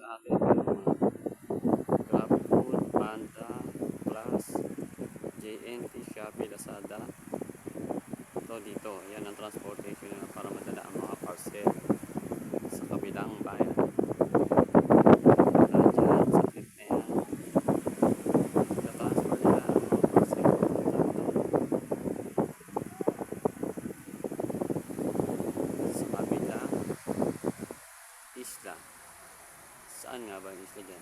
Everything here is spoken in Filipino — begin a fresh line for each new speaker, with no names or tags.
sa mga Grab Food, Panda, Plus, JNT, Shopee, Lazada. Ito dito, yan ang transportation nila para madala ang mga parcel sa kabilang bayan. Na kabilang isla. Saan nga ba ang isla?